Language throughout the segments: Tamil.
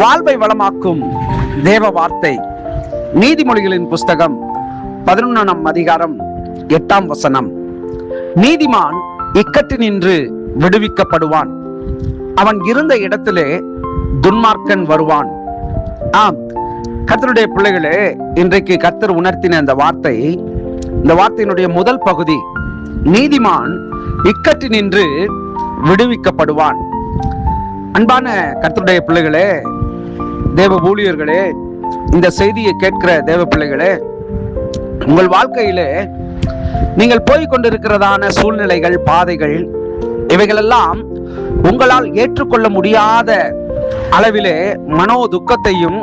வாழ்வை வளமாக்கும் தேவ வார்த்தை நீதிமொழிகளின் புஸ்தகம் பதினொன்னாம் அதிகாரம் எட்டாம் வசனம். நீதிமான் இக்கட்டு நின்று விடுவிக்கப்படுவான். அவன் இருந்த இடத்திலே துன்மார்க்கன் வருவான். ஆம் கத்தருடைய பிள்ளைகளே இன்றைக்கு கத்தர் உணர்த்தின அந்த வார்த்தை இந்த வார்த்தையினுடைய முதல் பகுதி நீதிமான் இக்கட்டு நின்று விடுவிக்கப்படுவான். அன்பான கர்த்தருடைய பிள்ளைகளே தேவ ஊழியர்களே இந்த செய்தியை கேட்கிற தேவ பிள்ளைகளே உங்கள் வாழ்க்கையிலே நீங்கள் போய் கொண்டிருக்கிறதான சூழ்நிலைகள் பாதைகள் இவைகளெல்லாம் உங்களால் ஏற்றுக்கொள்ள முடியாத அளவிலே மனோ துக்கத்தையும்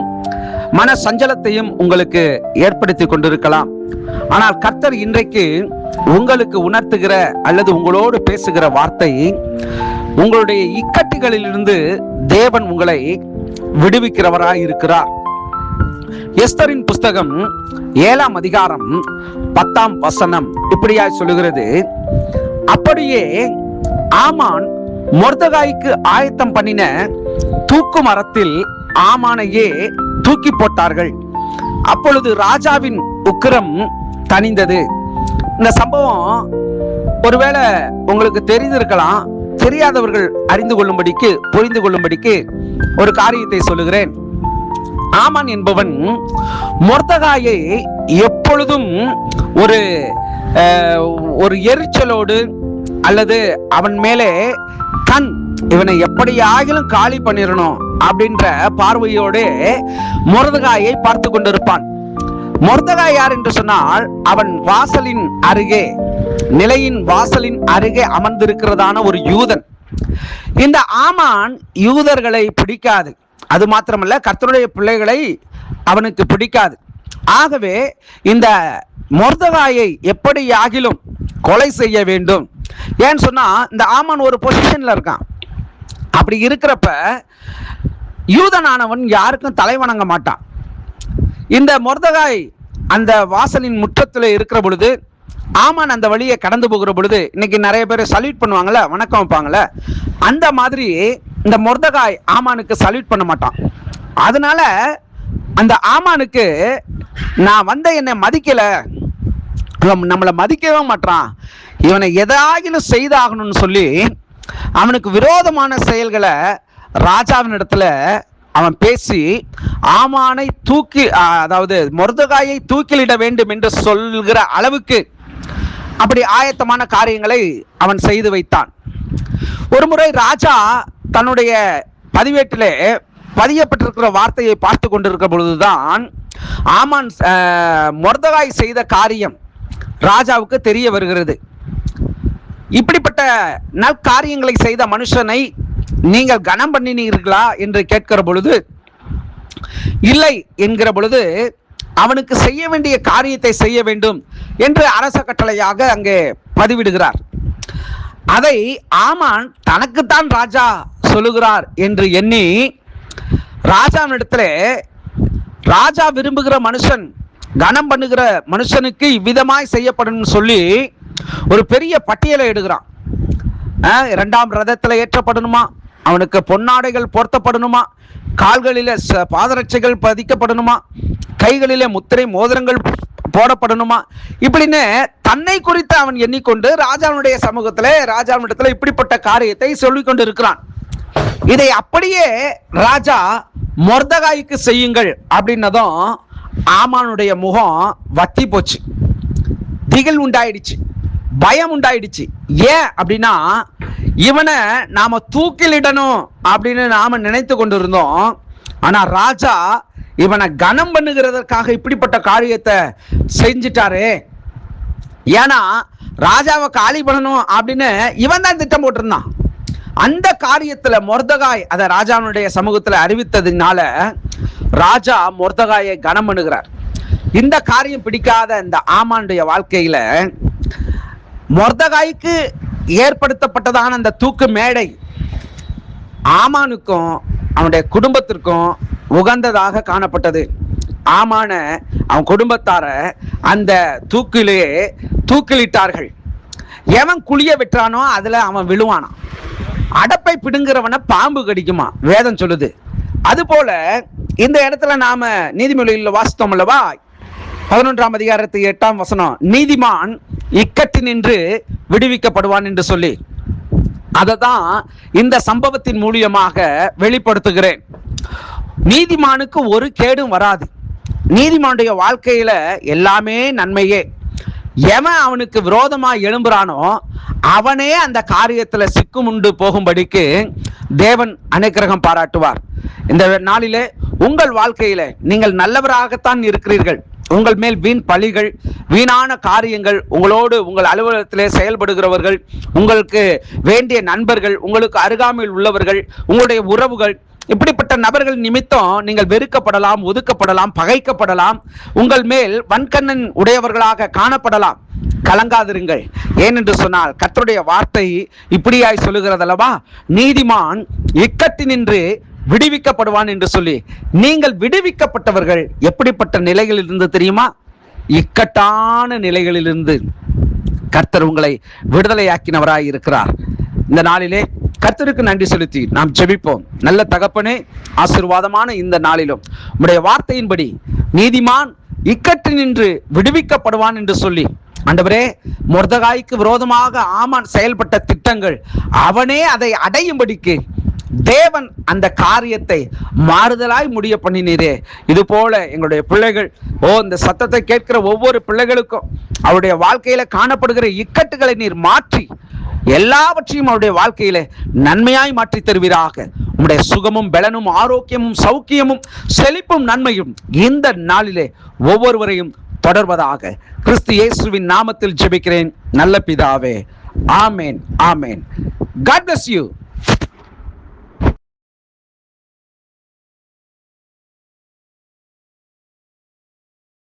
மன சஞ்சலத்தையும் உங்களுக்கு ஏற்படுத்தி கொண்டிருக்கலாம். ஆனால் கர்த்தர் இன்றைக்கு உங்களுக்கு உணர்த்துகிற அல்லது உங்களோடு பேசுகிற வார்த்தை உங்களுடைய இக்கட்டுகளிலிருந்து தேவன் உங்களை விடுவிக்கிறவராய் இருக்கிறார் எஸ்தரின் புஸ்தகம் ஏழாம் அதிகாரம் பத்தாம் வசனம் இப்படியாய் சொல்லுகிறது. அப்படியே ஆமான் மொர்தகாய்க்கு ஆயத்தம் பண்ணின தூக்கு மரத்தில் ஆமானையே தூக்கி போட்டார்கள். அப்பொழுது ராஜாவின் உக்கிரம் தணிந்தது. இந்த சம்பவம் ஒருவேளை உங்களுக்கு தெரிந்திருக்கலாம். தெரியாதவர்கள் அறிந்து கொள்ளும்படிக்கு புரிந்து கொள்ளும்படிக்கு ஒரு காரியத்தை சொல்லுகிறேன். ஆமான் என்பவன் மொர்தகாயை எப்பொழுதும் ஒரு ஒரு எரிச்சலோடு அல்லது அவன் மேலே கண் இவனை எப்படியாகிலும் காலி பண்ணிடணும் அப்படின்ற பார்வையோடு மொர்தகாயை பார்த்து கொண்டிருப்பான். மொர்தகாய் யார் என்று சொன்னால் அவன் வாசலின் அருகே நிலையின் வாசலின் அருகே அமர்ந்திருக்கிறதான ஒரு யூதன். இந்த ஆமான் யூதர்களை பிடிக்காது. அது மாத்திரமல்ல கர்த்தருடைய பிள்ளைகளை அவனுக்கு பிடிக்காது. ஆகவே இந்த மொர்தகாயை எப்படியாகிலும் கொலை செய்ய வேண்டும். ஏன்னு சொன்னா இந்த ஆமான் ஒரு பொசிஷன்ல இருக்கான். அப்படி இருக்கிறப்ப யூதனானவன் யாருக்கும் தலை வணங்க மாட்டான். இந்த மொர்தகாய் அந்த வாசலின் முற்றத்தில் இருக்கிற பொழுது ஆமான் அந்த வழியை கடந்து போகிற பொழுது இன்னைக்கு நிறைய பேர் சல்யூட் பண்ணுவாங்கல்ல வணக்கம் வைப்பாங்கல்ல. அந்த மாதிரி இந்த மொர்தகாய் ஆமானுக்கு சல்யூட் பண்ண மாட்டான். அதனால அந்த ஆமானுக்கு நான் வந்த என்னை மதிக்கல. நம்மளை மதிக்கவே மாட்டான். இவனை எதாயிலும் செய்தாகணும்னு சொல்லி அவனுக்கு விரோதமான செயல்களை ராஜாவின் இடத்துல அவன் பேசி ஆமானை தூக்கி அதாவது மொர்தகாயை தூக்கிலிட வேண்டும் என்று சொல்கிற அளவுக்கு அப்படி ஆயத்தமான காரியங்களை அவன் செய்து வைத்தான். ஒருமுறை ராஜா தன்னுடைய பதிவேட்டிலே பதியப்பட்டிருக்கிற வார்த்தையை பார்த்து கொண்டிருக்கிற பொழுதுதான் ஆமான் மொர்தகாய் செய்த காரியம் ராஜாவுக்கு தெரிய வருகிறது. இப்படிப்பட்ட நற்காரியங்களை செய்த மனுஷனை நீங்கள் கனம் பண்ணினீர்களா என்று கேட்கிற பொழுது இல்லை என்கிற பொழுது அவனுக்கு செய்ய வேண்டிய காரியத்தை செய்ய வேண்டும் என்று அரச கட்டளையாக அங்கே பதிவிடுகிறார். அதை ஆமான் தனக்குத்தான் ராஜா சொல்லுகிறார் என்று எண்ணி ராஜாவினிடத்துல ராஜா விரும்புகிற மனுஷன் கனம் பண்ணுகிற மனுஷனுக்கு இவ்விதமாய் செய்யப்படும் சொல்லி ஒரு பெரிய பட்டியலை எடுக்கிறான். இரண்டாம் ரதத்தில் ஏற்றப்படணுமா? அவனுக்கு பொன்னாடைகள் பொருத்தப்படணுமா? கால்களில ச- பாதரட்சைகள் பதிக்கப்படணுமா? கைகளிலே முத்திரை மோதிரங்கள் போடப்படணுமா? இப்படின்னு தன்னை குறித்து அவன் எண்ணிக்கொண்டு ராஜாவுடைய சமூகத்துல ராஜாவிடத்துல இப்படிப்பட்ட காரியத்தை சொல்லிக்கொண்டு இருக்கிறான் இதை அப்படியே ராஜா மொர்தகாய்க்கு செய்யுங்கள் அப்படின்னதும் ஆமானுடைய முகம் வத்தி போச்சு. திகில் உண்டாயிடுச்சு. பயம் உண்டாயிடுச்சு. ஏன் அப்படின்னா இவனை நாம தூக்கிலிடணும் அப்படின்னு நாம நினைத்து கொண்டிருந்தோம். ஆனா ராஜா இவனை கனம் பண்ணுகிறதற்காக இப்படிப்பட்ட காரியத்தை செஞ்சிட்டாரு. ஏன்னா ராஜாவை காலி பண்ணணும் அப்படின்னு இவன் தான் திட்டம் போட்டிருந்தான். அந்த காரியத்துல மொர்தகாய் அதை ராஜாவினுடைய சமூகத்துல அறிவித்ததுனால ராஜா மொர்தகாயை கனம் பண்ணுகிறார். இந்த காரியம் பிடிக்காத இந்த ஆமானுடைய வாழ்க்கையில மொர்தகாய்க்கு ஏற்படுத்தப்பட்டதான அந்த தூக்கு மேடை ஆமானுக்கும் அவனுடைய குடும்பத்திற்கும் உகந்ததாக காணப்பட்டது. ஆமான அவன் குடும்பத்தார அந்த தூக்கிலேயே தூக்கிலிட்டார்கள். எவன் குழிய வெட்டுறானோ அதுல அவன் விழுவானான் அடப்பை பிடுங்குறவனை பாம்பு கடிக்குமா? வேதம் சொல்லுது. அதுபோல இந்த இடத்துல நாம நீதிமொழியில் வாசித்தோம் அல்லவா? பதினொன்றாம் அதிகாரத்து எட்டாம் வசனம் நீதிமான் இக்கட்டினின்று விடுவிக்கப்படுவான் என்று சொல்லி. அதை தான் இந்த சம்பவத்தின் மூலியமாக வெளிப்படுத்துகிறேன். நீதிமானுக்கு ஒரு கேடும் வராது. நீதிமானுடைய வாழ்க்கையில எல்லாமே நன்மையே. எவன் அவனுக்கு விரோதமா எழும்புறானோ அவனே அந்த காரியத்துல சிக்குமுண்டு போகும்படிக்கு தேவன் அனுக்கிரகம் பாராட்டுவார். இந்த நாளிலே உங்கள் வாழ்க்கையில நீங்கள் நல்லவராகத்தான் இருக்கிறீர்கள். உங்கள் மேல் வீண் பழிகள் வீணான காரியங்கள் உங்களோடு உங்கள் அலுவலகத்திலே செயல்படுகிறவர்கள் உங்களுக்கு வேண்டிய நண்பர்கள் உங்களுக்கு அருகாமையில் உள்ளவர்கள் உங்களுடைய உறவுகள் இப்படிப்பட்ட நபர்கள் நிமித்தம் நீங்கள் வெறுக்கப்படலாம் ஒதுக்கப்படலாம் பகைக்கப்படலாம் உங்கள் மேல் வன்கண்ணன் உடையவர்களாக காணப்படலாம். கலங்காதிருங்கள். ஏனென்று சொன்னால் கத்தருடைய வார்த்தை இப்படியாய் சொல்லுகிறதல்லவா? நீதிமான் இக்கத்தினின்று விடுவிக்கப்படுவான் என்று சொல்லி நீங்கள் விடுவிக்கப்பட்டவர்கள் எப்படிப்பட்ட நிலைகளில் இருந்து தெரியுமா? இக்கட்டான நிலைகளிலிருந்து கர்த்தர் உங்களை விடுதலையாக்கினவராய் இருக்கிறார். இந்த நாளிலே கர்த்தருக்கு நன்றி செலுத்தி நாம் ஜெபிப்போம். நல்ல தகப்பனே ஆசீர்வாதமான இந்த நாளிலும் உடைய வார்த்தையின்படி நீதிமான் இக்கட்டு நின்று விடுவிக்கப்படுவான் என்று சொல்லி ஆண்டவரே முர்தகாய்க்கு விரோதமாக ஆமான் செயல்பட்ட திட்டங்கள் அவனே அதை அடையும்படிக்கு தேவன் அந்த காரியத்தை மாறுதலாய் முடிய பண்ணினீரே. இது போல எங்களுடைய பிள்ளைகள் ஓ இந்த சத்தத்தை கேட்கிற ஒவ்வொரு பிள்ளைகளுக்கும் அவருடைய வாழ்க்கையில காணப்படுகிற இக்கட்டுகளை நீர் மாற்றி எல்லாவற்றையும் அவருடைய வாழ்க்கையில நன்மையாய் மாற்றி தருவீராக. உம்முடைய சுகமும் பலனும் ஆரோக்கியமும் சௌக்கியமும் செழிப்பும் நன்மையும் இந்த நாளிலே ஒவ்வொருவரையும் தொடர்வதாக கிறிஸ்து இயேசுவின் நாமத்தில் ஜெபிக்கிறேன். நல்ல பிதாவே. ஆமேன் ஆமேன். God bless you